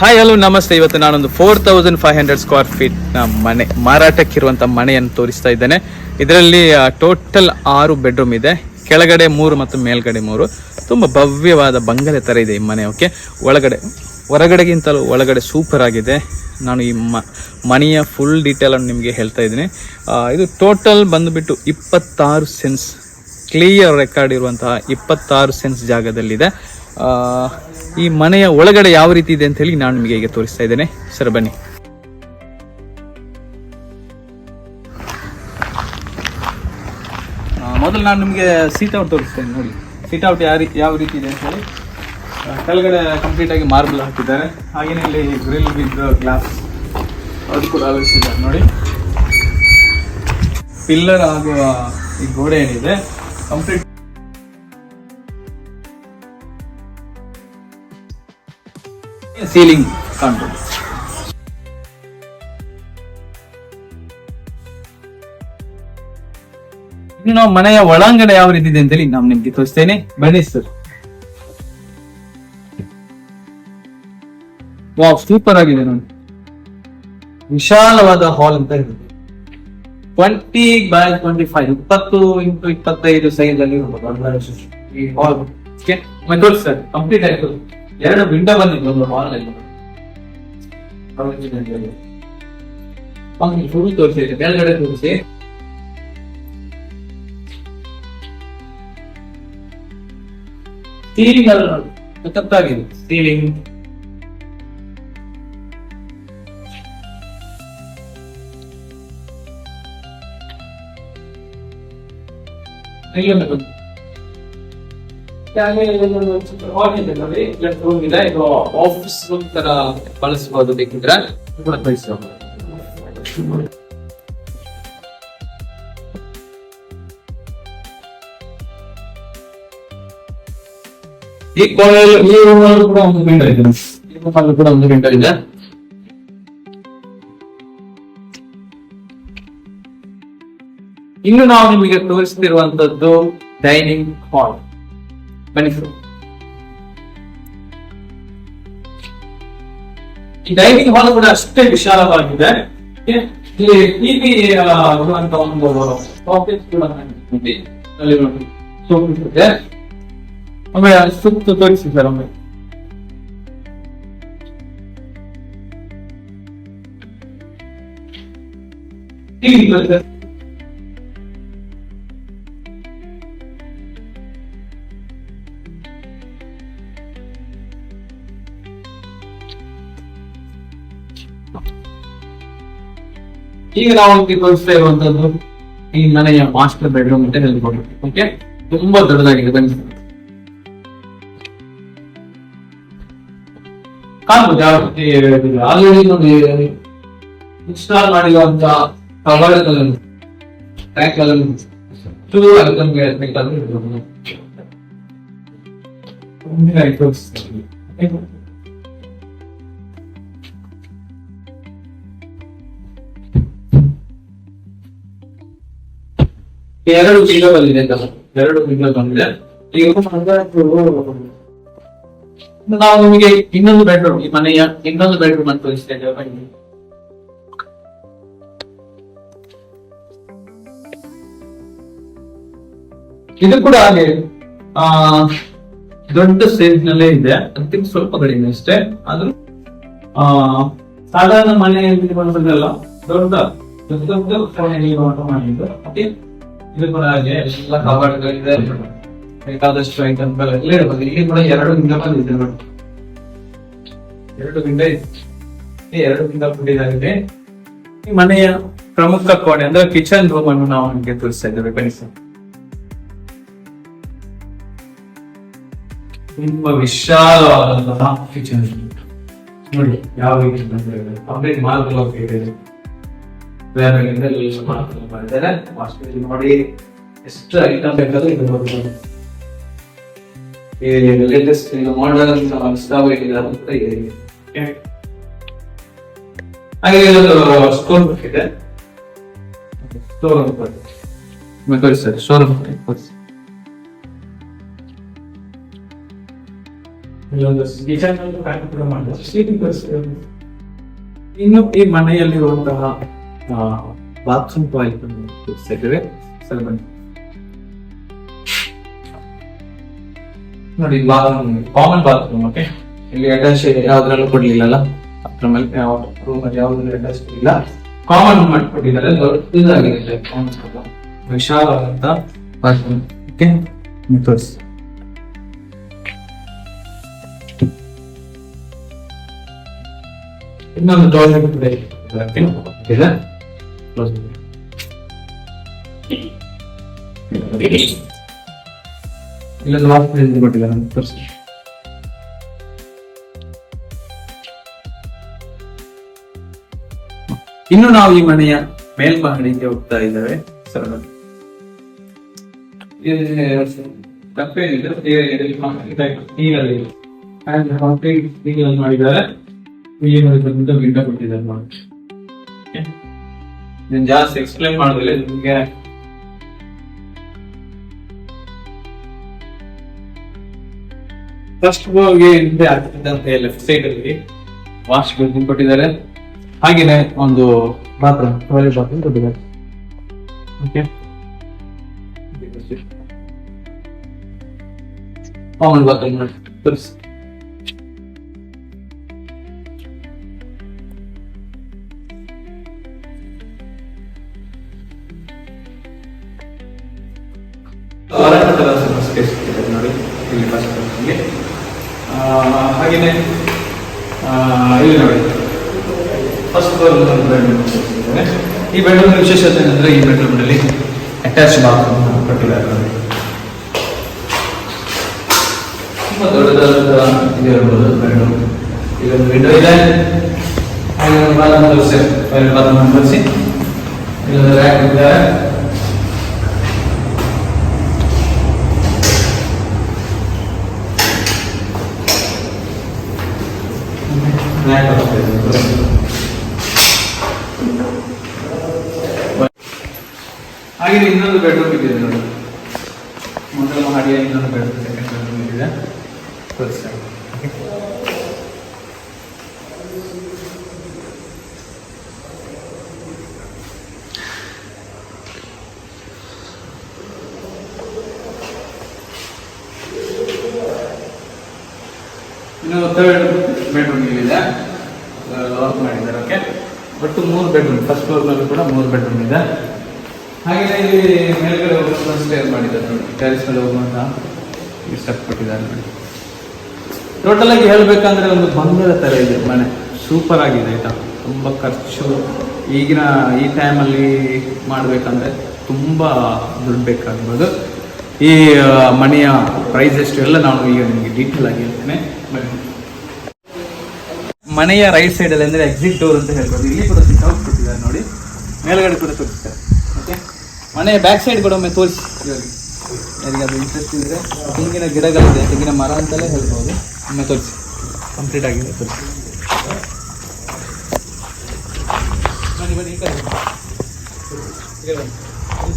Hi hello ನಮಸ್ತೆ. ಇವತ್ತು ನಾನೊಂದು four thousand five hundred square ಫೀಟ್ನ ಮನೆ, ಮಾರಾಟಕ್ಕಿರುವಂತ ಮನೆಯನ್ನು ತೋರಿಸ್ತಾ ಇದ್ದೇನೆ. ಇದರಲ್ಲಿ ಟೋಟಲ್ ಆರು ಬೆಡ್ರೂಮ್ ಇದೆ. ಕೆಳಗಡೆ ಮೂರು ಮತ್ತು ಮೇಲ್ಗಡೆ ಮೂರು. ತುಂಬ ಭವ್ಯವಾದ ಬಂಗಲೆ ಥರ ಇದೆ ಈ ಮನೆ, ಓಕೆ? ಒಳಗಡೆ, ಹೊರಗಡೆಗಿಂತಲೂ ಒಳಗಡೆ ಸೂಪರ್ ಆಗಿದೆ. ನಾನು ಈ ಮನೆಯ ಫುಲ್ ಡೀಟೇಲನ್ನು ನಿಮಗೆ ಹೇಳ್ತಾ ಇದ್ದೀನಿ. ಇದು ಟೋಟಲ್ ಬಂದುಬಿಟ್ಟು ಇಪ್ಪತ್ತಾರು ಸೆನ್ಸ್ ಕ್ಲಿಯರ್ ರೆಕಾರ್ಡ್ ಇರುವಂತಹ ಇಪ್ಪತ್ತಾರು ಸೆನ್ಸ್ ಜಾಗದಲ್ಲಿದೆ. ಈ ಮನೆಯ ಒಳಗಡೆ ಯಾವ ರೀತಿ ಇದೆ ಅಂತ ಹೇಳಿ ನಾನು ನಿಮಗೆ ಈಗ ತೋರಿಸ್ತಾ ಇದ್ದೇನೆ. ಸರ್, ಬನ್ನಿ. ಮೊದಲು ನಾನು ನಿಮಗೆ ಸೀಟ್ ಔಟ್ ತೋರಿಸ್ತೇನೆ, ನೋಡಿ. ಸೀಟ್ ಔಟ್ ಯಾವ ರೀತಿ ಯಾವ ರೀತಿ ಇದೆ ಅಂತ ಹೇಳಿ. ಕೆಳಗಡೆ ಕಂಪ್ಲೀಟ್ ಆಗಿ ಮಾರ್ಬಲ್ ಹಾಕಿದ್ದಾರೆ. ಹಾಗೇನೆ ಇಲ್ಲಿ ಗ್ರಿಲ್ ವಿತ್ ಗ್ಲಾಸ್ ಅದು ಕೂಡ ಅಳವಡಿಸಿದ್ದಾರೆ, ನೋಡಿ. ಪಿಲ್ಲರ್ ಆಗುವ ಈ ಗೋಡೆ ಏನಿದೆ ಕಂಪ್ಲೀಟ್ ಸೀಲಿಂಗ್ ಕಾಣ್ಬೋದು ಇನ್ನು ನಾವು ಮನೆಯ ಒಳಾಂಗಣ ಯಾವ ರೀತಿ ಇದೆ ಅಂತೇಳಿ ನಾನು ನಿಮ್ಗೆ ತೋರಿಸ್ತೇನೆ. ಬನ್ನಿ ಸರ್ ವಾವ್ ಸೂಪರ್ ಆಗಿದೆ ನೋಡಿ. ವಿಶಾಲವಾದ ಹಾಲ್ ಅಂತ ಹೇಳಿದೆ ಟ್ವೆಂಟಿ ಬೈ ಟ್ವೆಂಟಿ ಫೈವ್ ಇಪ್ಪತ್ತು ಇಂಟು ಇಪ್ಪತ್ತೈದು ಸೈಜ್ ಅಲ್ಲಿ ಹಾಲ್ ಸರ್ ಕಂಪ್ಲೀಟ್ ಆಯ್ತು. ಎರಡು ವಿಂಡೋ ಬಂದಿದೆ ಒಂದು ಹಾಲ್ ಅಲ್ಲಿ ಫುಲ್ ತೋರಿಸಿ ಮೇಲ್ಗಡೆ ತೋರಿಸಿ. ಸೀಲಿಂಗ್ ಅಲ್ಲ ನೋಡಿ. ಸಖತ್ತಾಗಿದೆ ಇದು ಆಫೀಸ್ ತರ ಬಳಸಬಹುದು ಬೇಕಿದ್ರೆ. ಈ ಕೋಣೆಯಲ್ಲಿ ಈ ರೂಮಲ್ಲೂ ಕೂಡ ಒಂದು ವಿಂಡೋ ಇದೆ. ಈ ರೂಮಲ್ಲಿ ಕೂಡ ಒಂದು ವಿಂಡೋ ಇದೆ. ಇನ್ನು ನಾವು ನಿಮಗೆ ತೋರಿಸ್ತಿರುವಂತದ್ದು ಡೈನಿಂಗ್ ಹಾಲ್. ಬನ್ನಿ ಸರ್ ಈ ಡೈನಿಂಗ್ ಹಾಲ್ ಕೂಡ ಅಷ್ಟೇ ವಿಶಾಲವಾಗಿದೆ ಇಲ್ಲಿ ಟಿವಿ ಇರುವಂತ ಒಂದು ಆಫೀಸ್ ಕೂಡ ಇದೆ. ಅಲ್ಲಿ ನೋಡಿ sofa ಇದೆ ಒಮ್ಮೆ ಸುತ್ತ ತೋರಿಸಿ ಸರ್ ಒಮ್ಮೆ ಟಿವಿ ಸರ್ ಈಗ ನಾವು ತೋರಿಸ್ತಾ ಇರುವಂತದ್ದು ಈ ಮನೆಯ ಮಾಸ್ಟರ್ ಬೆಡ್ರೂಮ್ ಅಂತ ಹೇಳ್ಬೋದು. ಓಕೆ ತುಂಬಾ ದೊಡ್ಡದಾಗಿದೆ, ಬನ್ನಿ. ಕಾಣ್ಬೋದು ಯಾವ ಆಲ್ರೆಡಿ ನೋಡಿ ಇನ್ಸ್ಟಾಲ್ ಮಾಡಿರುವಂತ ಕವರ್ಗಳನ್ನು ಟ್ರ್ಯಾಕ್ಗಳನ್ನು ಚೂರು ಅದಕ್ಕೆ ಬೇಕಾದ್ರೆ ಎರಡು ವಿಂಡೋ ಬಂದಿದೆ ಎರಡು ವಿಂಡೋ ಬಂದಿದೆ. ನಾವು ನಿಮಗೆ ಇನ್ನೊಂದು ಬೆಡ್ರೂಮ್ ಈ ಮನೆಯ ಇನ್ನೊಂದು ಬೆಡ್ರೂಮ್ ಅಂತ ತೋರಿಸ್ತಾ ಇದ್ದೇವೆ. ಬನ್ನಿ. ಇದು ಕೂಡ ಹಾಗೆ, ಆ, ದೊಡ್ಡ ಸೈಜ್ ನಲ್ಲೇ ಇದೆ. ಅದಕ್ಕೆ ಸ್ವಲ್ಪ ಕಡಿಮೆ ಅಷ್ಟೇ. ಆದ್ರೂ, ಆ, ಸಾಧಾರಣ ಮನೆಯಲ್ಲಿ ಬರುವುದಲ್ಲ ದೊಡ್ಡ ದೊಡ್ಡ ದೊಡ್ಡ ಮಾಡಿದ್ದು ಮನೆ ಮನೆಯ ಪ್ರಮುಖ ಕೋಣೆ, ಅಂದ್ರೆ ಕಿಚನ್ ರೂಮ್ ಅನ್ನು ನಾವು ನಿಮಗೆ ತೋರಿಸ್ತಾ ಇದ್ದೇವೆ, ಬನ್ನಿ ತುಂಬಾ ವಿಶಾಲವಾದಂತಹ ಕಿಚನ್ ನೋಡಿ, ಯಾವ ರೀತಿ ಕಂಪ್ಲೀಟ್ ಮಾರ್ಬಲ್ ಇದೆ. ನೋಡಿ ಎಷ್ಟು ಐಟಮ್ ಬೇಕಾದ್ರೂ ಇದು ಬರ್ಬೋದು ಈ ಲೇಟೆಸ್ಟ್ ಮಾಡರ್ನ್ ಸ್ಟವ್ ಇದೆ. ಹಾಗೆ ಇದೊಂದು ಸ್ಟೋರ್ ಬುಕ್ ಇದೆ ಸ್ಟೋರ್ ರೂಮ್ ತೋರಿಸಿ ಸರ್ ಸ್ಟೋರ್ ರೂಮ್ ತೋರಿಸಿ ಇಲ್ಲೊಂದು ಕಿಚನ್ ಕೂಡ ಮಾಡಿದ್ರು ಸ್ಲೀಪಿಂಗ್ ಇನ್ನು ಈ ಮನೆಯಲ್ಲಿರುವಂತಹ ಬಾತ್ರೂಮ್ ಟಾಯ್ಲೆಟ್ ಅನ್ನು ತೋರಿಸ್ತಾ ಸರ್ ಬನ್ನಿ ನೋಡಿ ಕಾಮನ್ ಬಾತ್ರೂಮ್ ಓಕೆ ಇಲ್ಲಿ ಅಟ್ಯಾಚ್ ಯಾವ್ದ್ರಲ್ಲೂ ಕೊಡ್ಲಿಲ್ಲಲ್ಲ ಅದ್ರ ಮೇಲೆ ಯಾವ ರೂಮ್ ಅಲ್ಲಿ ಯಾವ್ದ್ರಲ್ಲೂ ಅಟ್ಯಾಚ್ ಇಲ್ಲ ಕಾಮನ್ ರೂಮ್ ಮಾಡ್ಕೊಟ್ಟಿದ್ದಾರೆ ದೊಡ್ಡದಾಗಿದೆ ವಿಶಾಲವಾದಂತ ಬಾತ್ರೂಮ್ ಓಕೆ ತೋರಿಸಿ ಇನ್ನೊಂದು ಟಾಯ್ಲೆಟ್ ಕೂಡ ಇದೆ ಮಾಡಿ. ಇಲ್ಲೊಂದು ಇನ್ನು ನಾವು ಈ ಮನೆಯ ಮೇಲ್ಮಹಡಿಗೆ ಹೋಗ್ತಾ ಇದ್ದೇವೆ. ಸರ್ ನೀರಲ್ಲಿ. ನೀರಲ್ಲಿ ಮಾಡಿದ್ದಾರೆ. ಕೊಟ್ಟಿದ್ದಾರೆ ಇದನ್ನ ಜಾಸ್ತಿ ಎಕ್ಸ್ಪ್ಲೈನ್ ಮಾಡೋದಿಲ್ಲ. ನಿಮಗೆ. ಫಸ್ಟ್ ಹೋಗಿ ಹಿಂದೆ ಆಗ್ತಿದ್ದಂತೆ ಲೆಫ್ಟ್ ಸೈಡ್ ಅಲ್ಲಿ ವಾಶ್ ಬೇಸಿನ್ ಕೊಟ್ಟಿದ್ದಾರೆ. ಹಾಗೇನೆ ಒಂದು ಬಾತ್ರೂಮ್ ಟಾಯ್ಲೆಟ್ ಬಾತ್ರೂಮ್ ಕೊಟ್ಟಿದ್ದಾರೆ. ಓಕೆ ಕಾಮನ್ ಬಾತ್ರೂಮ್ ನೋಡಿ ತೋರಿಸಿ. ಇಲ್ಲಿ ಫಸ್ಟ್ ಹಾಗೇನೆ ಆ, ಇಲ್ಲಿ ನೋಡಿ. ಫಸ್ಟ್ ಫ್ಲೋರ್ ಬೆಡ್ರೂಮ್ ಈ ಬೆಡ್ರೂಮ್ ವಿಶೇಷತೆ ಏನಂದ್ರೆ ಈ ಬೆಡ್ರೂಮ್ನಲ್ಲಿ ಅಟ್ಯಾಚ್ ಬಾತ್ರೂಮ್ ಕಟ್ಟಿದ್ದಾರೆ ತುಂಬಾ ದೊಡ್ಡದಾದ ಇದು ಇರ್ಬೋದು ಬೆಡ್ರೂಮ್ ಇಲ್ಲೊಂದು ವಿಂಡೋ ಇದೆ. ಹಾಗೆ ಬಾತ್ರೂಮ್ ತೋರಿಸಿ ಬಾತ್ರೂಮ್ ತೋರಿಸಿ. ಇಲ್ಲೊಂದು ರ್ಯಾಕ್ ಇದ್ದಾರೆ. ಹಾಗೆ ಇನ್ನೊಂದು ಬೆಡ್ರೂಮ್ ಇದೆ ನೋಡಿ ಮೊದಲ ಮಹಡಿಯ ಇನ್ನೊಂದು ಬೆಡ್ರೂಮ್ ಸೆಕೆಂಡ್ ಬೆಡ್ರೂಮ್ ಇದೆ ತೋರಿಸ್ತಾರೆ ಇನ್ನು ಥರ್ಡ್ ಬೆಡ್ರೂಮ್ ಇಲ್ಲಿದೆ. ವರ್ಕ್ ಮಾಡಿದ್ದಾರೆ ಓಕೆ ಒಟ್ಟು ಮೂರು ಬೆಡ್ರೂಮ್ ಫಸ್ಟ್ ಫ್ಲೋರ್ನಲ್ಲಿ ಕೂಡ ಮೂರು ಬೆಡ್ರೂಮ್ ಇದೆ. ಹಾಗೆ ಇಲ್ಲಿ ಮೇಲ್ಗಡೆ ಹೋಗುವಂತ ಸ್ಟೇರ್ ಮಾಡಿದ್ದಾರೆ ನೋಡಿ. ಟೆರಿಸ್ ಮೇಲೆ ಹೋಗುವಂತ ಇಷ್ಟಪಟ್ಟಿದ್ದಾರೆ ಕೊಟ್ಟಿದ್ದಾರೆ ನೋಡಿ. ಟೋಟಲ್ ಆಗಿ ಹೇಳ್ಬೇಕಂದ್ರೆ ಒಂದು ಬಂಗದ ತರ ಇದೆ ಮನೆ. ಸೂಪರ್ ಆಗಿದೆ, ಆಯ್ತಾ? ತುಂಬಾ ಖರ್ಚು. ಈಗಿನ ಈ ಟೈಮಲ್ಲಿ ಮಾಡಬೇಕಂದ್ರೆ ತುಂಬಾ ದುಡ್ಡು ಬೇಕಾಗ್ಬೋದು. ಈ ಮನೆಯ ಪ್ರೈಸ್ ಎಷ್ಟು ಎಲ್ಲ ನಾನು ಈಗ ನಿಮಗೆ ಡೀಟೇಲ್ ಆಗಿ ಹೇಳ್ತೇನೆ. ಬನ್ನಿ. ಮನೆಯ ರೈಟ್ ಸೈಡ್ ಅಲ್ಲಿ ಅಂದ್ರೆ ಎಕ್ಸಿಟ್ ಡೋರ್ ಅಂತ ಹೇಳ್ಬೋದು. ಇಲ್ಲಿ ಕೂಡ ಸಿಟ್ ಔಟ್ ಕೊಟ್ಟಿದ್ದಾರೆ ನೋಡಿ. ಮೇಲ್ಗಡೆ ಕೂಡ ತೋರಿಸ್ತಾರೆ. ಓಕೆ ಮನೆಯ ಬ್ಯಾಕ್ ಸೈಡ್ ಕೂಡ ಒಮ್ಮೆ ತೋರಿಸಿ ಯಾರಿಗಾದ್ರು ಇಂಟ್ರೆಸ್ಟ್ ಇದ್ರೆ, ತೆಂಗಿನ ಗಿಡಗಳಿದೆ, ತೆಂಗಿನ ಮರ ಅಂತಲೇ ಹೇಳ್ಬೋದು. ಒಮ್ಮೆ ತೋರಿಸಿ. ಕಂಪ್ಲೀಟ್ ಆಗಿದೆ ತೋರಿಸಿ. ಬನ್ನಿ ಬನ್ನಿ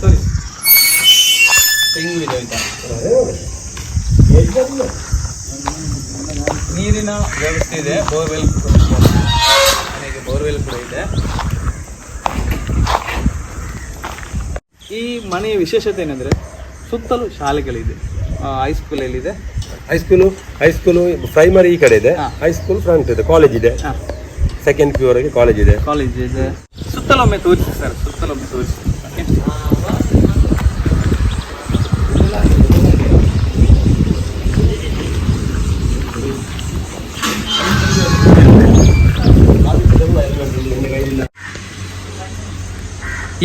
ತೋರಿಸಿ. ತೆಂಗು ಇದೆ ಆಯ್ತಾ ನೀರಿನ ವ್ಯವಸ್ಥೆ ಇದೆ ಬೋರ್ವೆಲ್ ಮನೆಗೆ ಬೋರ್ವೆಲ್ ಕೂಡ ಇದೆ. ಈ ಮನೆಯ ವಿಶೇಷತೆ ಏನಂದ್ರೆ ಸುತ್ತಲೂ ಶಾಲೆಗಳಿದೆ. ಹೈಸ್ಕೂಲ್ ಎಲ್ಲಿದೆ high school high school primary ಈ ಕಡೆ ಇದೆ. ಹೈಸ್ಕೂಲ್ ಫ್ರಂಟ್ ಇದೆ ಕಾಲೇಜ್ ಇದೆ. ಸೆಕೆಂಡ್ ಪಿ ವರೆಗೆ ಕಾಲೇಜ್ ಇದೆ. ಕಾಲೇಜ್ ಇದೆ. ಸುತ್ತಲೊಮ್ಮೆ ತೋರಿಸಿ ಸರ್ ಸುತ್ತಲೊಮ್ಮೆ ತೋರಿಸಿ.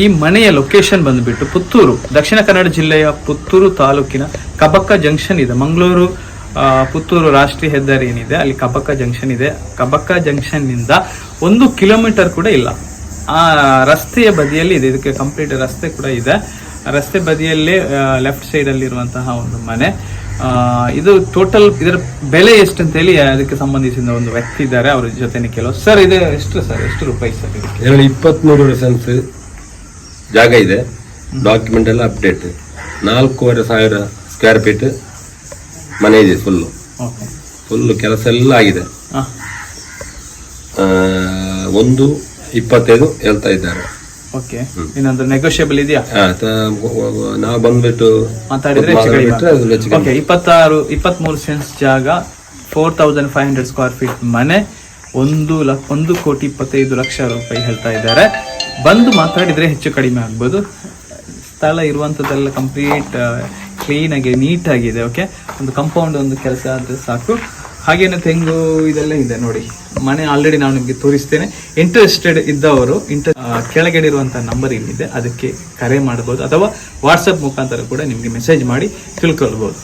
ಈ ಮನೆಯ ಲೊಕೇಶನ್ ಬಂದ್ಬಿಟ್ಟು ಪುತ್ತೂರು. ದಕ್ಷಿಣ ಕನ್ನಡ ಜಿಲ್ಲೆಯ ಪುತ್ತೂರು ತಾಲೂಕಿನ ಕಬಕ್ಕ ಜಂಕ್ಷನ್ ಇದೆ. ಮಂಗಳೂರು ಪುತ್ತೂರು ರಾಷ್ಟ್ರೀಯ ಹೆದ್ದಾರಿ ಏನಿದೆ, ಅಲ್ಲಿ ಕಬಕ್ಕ ಜಂಕ್ಷನ್ ಇದೆ. ಕಬಕ್ಕ ಜಂಕ್ಷನ್ನಿಂದ ಒಂದು ಕಿಲೋಮೀಟರ್ ಕೂಡ ಇಲ್ಲ. ಆ ರಸ್ತೆಯ ಬದಿಯಲ್ಲಿ ಇದೆ. ಇದಕ್ಕೆ ಕಂಪ್ಲೀಟ್ ರಸ್ತೆ ಕೂಡ ಇದೆ. ರಸ್ತೆ ಬದಿಯಲ್ಲೇ ಲೆಫ್ಟ್ ಸೈಡ್ ಅಲ್ಲಿ ಇರುವಂತಹ ಒಂದು ಮನೆ. ಇದು ಟೋಟಲ್ ಇದರ ಬೆಲೆ ಎಷ್ಟು ಅಂತ ಹೇಳಿ, ಅದಕ್ಕೆ ಸಂಬಂಧಿಸಿದ ಒಂದು ವ್ಯಕ್ತಿ ಇದ್ದಾರೆ. ಅವ್ರ ಜೊತೆ ಕೆಲವು ಸರ್ ಇದು ಎಷ್ಟು ಸರ್ ಎಷ್ಟು ರೂಪಾಯಿ ಸರ್ ಇದರಲ್ಲಿ ಇಪ್ಪತ್ಮೂರು ಸೆನ್ಸ್ ಜಾಗ ಇದೆ. ಡಾಕ್ಯುಮೆಂಟ್ ಎಲ್ಲ ಅಪ್ಡೇಟ್ ನಾಲ್ಕೂವರೆ ಸಾವಿರ ಸ್ಕ್ವೇರ್ ಫೀಟ್ ಮನೆ ಇದೆ ಫುಲ್ಲು ಫುಲ್ಲು ಫುಲ್ ಕೆಲಸ ಎಲ್ಲ ಆಗಿದೆ. ಒಂದು ಇಪ್ಪತ್ತೈದು ಹೇಳ್ತಾ ಇದ್ದಾರೆ. ಓಕೆ ಇನ್ನೊಂದು ನೆಗೋಷಿಯಬಲ್ ಇದೆಯಾ? ನಾವು ಬಂದ್ಬಿಟ್ಟು ಮಾತಾಡಿದ್ರೆ ಇಪ್ಪತ್ತಾರು ಇಪ್ಪತ್ಮೂರು ಸೆನ್ಸ್ ಜಾಗ four thousand five hundred square feet ಮನೆ ಒಂದು ಲ ಒಂದು ಕೋಟಿ ಇಪ್ಪತ್ತೈದು ಲಕ್ಷ ರೂಪಾಯಿ ಹೇಳ್ತಾ ಇದ್ದಾರೆ. ಬಂದು ಮಾತಾಡಿದರೆ ಹೆಚ್ಚು ಕಡಿಮೆ ಆಗ್ಬೋದು. ಸ್ಥಳ ಇರುವಂಥದ್ದೆಲ್ಲ ಕಂಪ್ಲೀಟ್ ಕ್ಲೀನ್ ಆಗಿ ನೀಟ್ ಆಗಿದೆ ಓಕೆ ಒಂದು ಕಂಪೌಂಡ್ ಒಂದು ಕೆಲಸ ಆದರೆ ಸಾಕು. ಹಾಗೇನೆ ತೆಂಗು ಇದೆಲ್ಲ ಇದೆ ನೋಡಿ. ಮನೆ ಆಲ್ರೆಡಿ ನಾನು ನಿಮಗೆ ತೋರಿಸ್ತೇನೆ. ಇಂಟ್ರೆಸ್ಟೆಡ್ ಇದ್ದವರು ಇಂಟ್ರ ಕೆಳಗಡೆ ಇರುವಂತಹ ನಂಬರ್ ಇಲ್ಲಿದೆ. ಅದಕ್ಕೆ ಕರೆ ಮಾಡ್ಬೋದು. ಅಥವಾ ವಾಟ್ಸಪ್ ಮುಖಾಂತರ ಕೂಡ ನಿಮಗೆ ಮೆಸೇಜ್ ಮಾಡಿ ತಿಳ್ಕೊಳ್ಬಹುದು